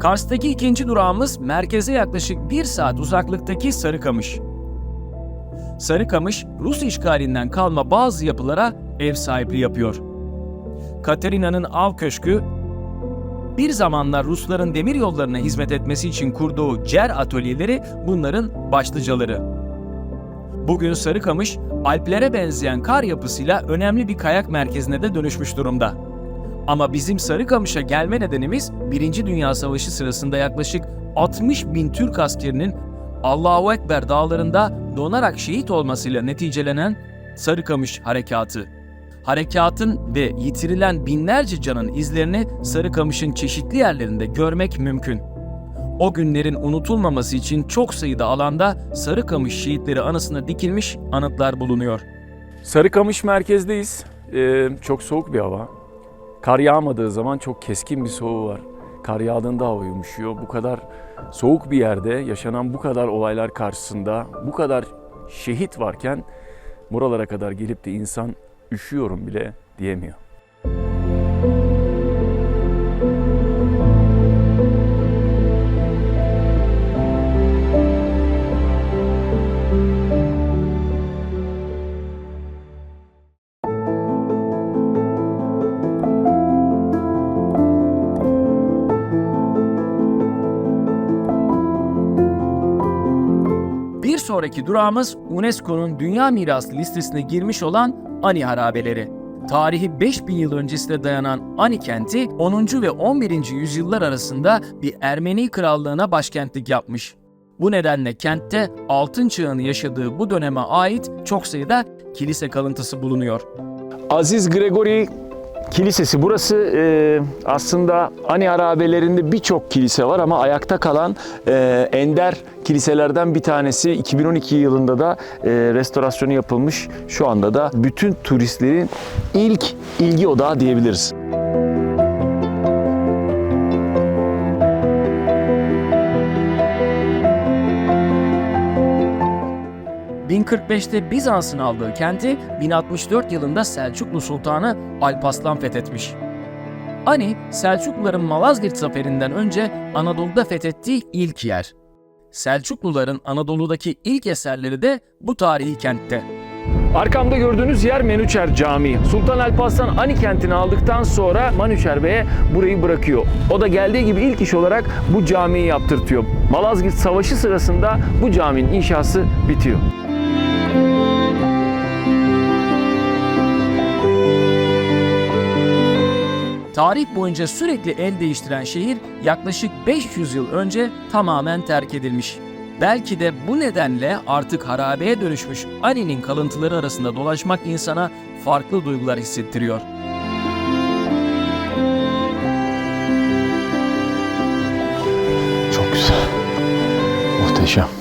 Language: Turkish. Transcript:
Kars'taki ikinci durağımız merkeze yaklaşık bir saat uzaklıktaki Sarıkamış. Sarıkamış, Rus işgalinden kalma bazı yapılara ev sahipliği yapıyor. Katerina'nın av köşkü, bir zamanlar Rusların demir yollarına hizmet etmesi için kurduğu cer atölyeleri bunların başlıcaları. Bugün Sarıkamış, Alplere benzeyen kar yapısıyla önemli bir kayak merkezine de dönüşmüş durumda. Ama bizim Sarıkamış'a gelme nedenimiz 1. Dünya Savaşı sırasında yaklaşık 60 bin Türk askerinin Allahu Ekber dağlarında donarak şehit olmasıyla neticelenen Sarıkamış Harekatı. Harekatın ve yitirilen binlerce canın izlerini Sarıkamış'ın çeşitli yerlerinde görmek mümkün. O günlerin unutulmaması için çok sayıda alanda Sarıkamış şehitleri anısına dikilmiş anıtlar bulunuyor. Sarıkamış merkezdeyiz. Ee, çok soğuk bir hava. Kar yağmadığı zaman çok keskin bir soğuğu var. Kar yağdığında hava yumuşuyor. Bu kadar soğuk bir yerde yaşanan bu kadar olaylar karşısında bu kadar şehit varken buralara kadar gelip de insan üşüyorum bile diyemiyor. Bir sonraki durağımız UNESCO'nun Dünya Mirası listesine girmiş olan Ani harabeleri. Tarihi 5000 yıl öncesine dayanan Ani kenti 10. ve 11. yüzyıllar arasında bir Ermeni krallığına başkentlik yapmış. Bu nedenle kentte altın çağını yaşadığı bu döneme ait çok sayıda kilise kalıntısı bulunuyor. Aziz Gregori Kilisesi burası e, aslında Ani harabelerinde birçok kilise var ama ayakta kalan e, ender kiliselerden bir tanesi 2012 yılında da e, restorasyonu yapılmış. Şu anda da bütün turistlerin ilk ilgi odağı diyebiliriz. 1045'te Bizans'ın aldığı kenti 1064 yılında Selçuklu Sultanı Alparslan fethetmiş. Ani, Selçukluların Malazgirt zaferinden önce Anadolu'da fethettiği ilk yer. Selçukluların Anadolu'daki ilk eserleri de bu tarihi kentte. Arkamda gördüğünüz yer Menüçer Camii. Sultan Alparslan Ani kentini aldıktan sonra Manüçer Bey'e burayı bırakıyor. O da geldiği gibi ilk iş olarak bu camiyi yaptırtıyor. Malazgirt Savaşı sırasında bu caminin inşası bitiyor. Tarih boyunca sürekli el değiştiren şehir yaklaşık 500 yıl önce tamamen terk edilmiş. Belki de bu nedenle artık harabeye dönüşmüş Ani'nin kalıntıları arasında dolaşmak insana farklı duygular hissettiriyor. Çok güzel. Muhteşem.